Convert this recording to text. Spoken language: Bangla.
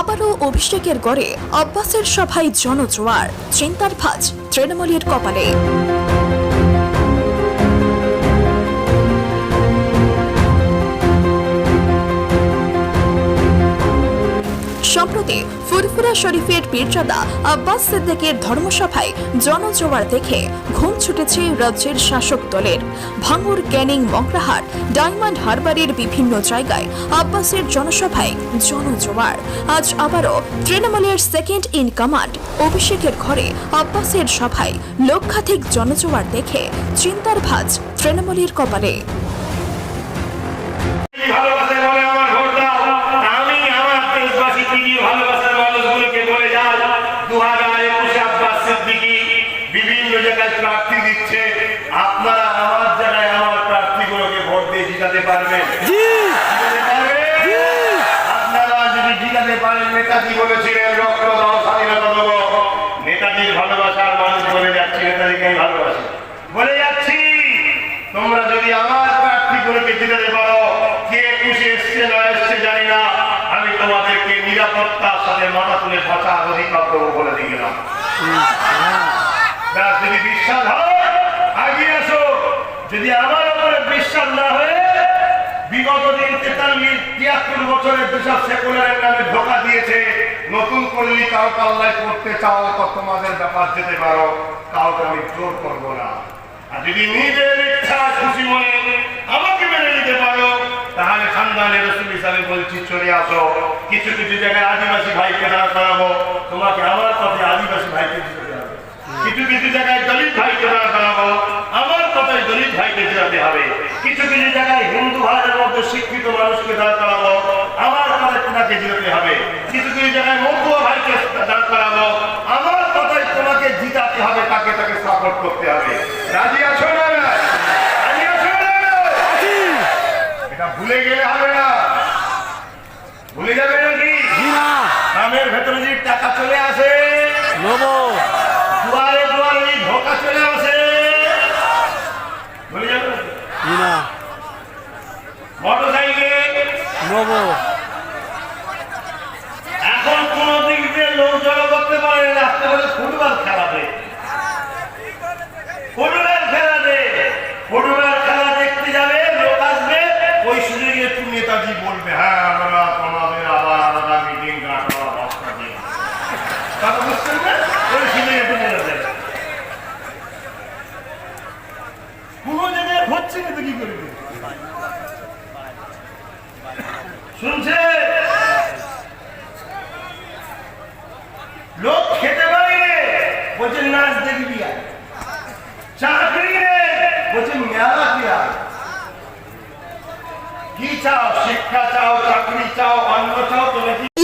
আবারও অভিষেকের গড়ে আব্বাসের সভায় জনজোয়ার চিন্তার ভাজ তৃণমূলের কপালে। সম্প্রতি ফুরফুরা শরীফের পীরজাদা আব্বাস সিদ্দিকের ধর্মসভায় জনজোয়ার দেখে ঘুম ছুটেছে রাজ্যের শাসক দলের। ভাঙুর, ক্যানিং মংরাহাট ডায়মন্ড হারবারের বিভিন্ন জায়গায় আব্বাসের জনসভায় জনজোয়ার। আজ আবারও তৃণমূলের সেকেন্ড ইন কমান্ড অভিষেকের ঘরে আব্বাসের সভায় লক্ষাধিক জনজোয়ার দেখে চিন্তার ভাজ তৃণমূলের কপালে ভালোবাসায় বলে আমার ভোট দাও আমি আমার দেশবাসী তিনি ভালোবাসার যাই দু হাজার একুশে আব্বাস সিদ্দিকি বিভিন্ন জায়গায় প্রার্থী দিচ্ছে। আপনারা আমার জায়গায় আমার প্রার্থীগুলোকে ভোট দিয়ে জিতাতে পারবেন। আপনারা যদি জিতাতে পারেন নেতাজি বলেছিলেন রক্ত দাও স্বাধীনতা দেবো। নেতাজির ভালোবাসার মানুষ বলে যাচ্ছি নেতাজিকে আমি ভালোবাসি। বলে যাচ্ছি তোমরা যদি আমার প্রার্থীগুলোকে জিতাতে পারো কে একুশে এসছে না এসছে জানি না আমি তোমাদেরকে নিরাপত্তার সাথে মাথা তুলে বাঁচার অধিকার দেবো বলে যদি বিশ্বাস হয়, আগিয়ে আসো যদি আমার উপরে বিশ্বাস না বিগত দিন তেতাল্লিশ, তিয়াত্তর বছরের যেসব সেকুলারের নামে ধোকা দিয়েছে, নতুন করলি কাউ পাল্লায় করতে চাও, তো তোমাদের ব্যাপার যেতে পারো, কাউকে আমি জোর করব না। আর যদি নিজের বলছি চলে আসো। কিছু কিছু জায়গায় আদিবাসী ভাইকে দাঁড় করাবো। তোমাকে আমার পথে আদিবাসী ভাইকে দিতে হবে। কিছু কিছু জায়গায় দলিত ভাইকে দাঁড় করাবো। আমার কথায় দলিত ভাইকে জেরাতে হবে। কিছু কিছু জায়গায় হিন্দু ভাইয়ের মধ্যে শিক্ষিত মানুষকে দাঁড় করাবো। আমার কথায় তোমাকে জিরাতে হবে। কিছু কিছু জায়গায় মধ্যুয়া ভাইকে দাঁড় করাবো। আমার কথায় তোমাকে জিতাতে হবে তাকে তাকে সাপোর্ট করতে হবে। রাজি আছো না? রাজি আছো না? এটা ভুলে গেলে হবে না। ভুলে যাবে নাকি? নামের ভেতরে যে টাকা চলে আসে নেব। দুয়ারে দুয়ারে এই ধোকা চলে আসে। ভুলে যাবে না মোটর সাইকেল নেব এখন কোন দিক দিয়ে লোক জড়ো করতে পারে না রাস্তা বলে ফুটবল খেলাবে ফুটবল খেলাবে ফুটবল খেলা দেখতে যাবে লোক আসবে ওই সুযোগে একটু নেতাজি বলবে হ্যাঁ আমরা তোমাদের আবার আলাদা মিটিং ডাকার অবস্থা দিই তো লোক খেতে পারে বলছে নাচ দেখবি আর চাকরি বলছে মেলা কি কি চাও? শিক্ষা চাও, চাকরি চাও, অন্ন চাও কি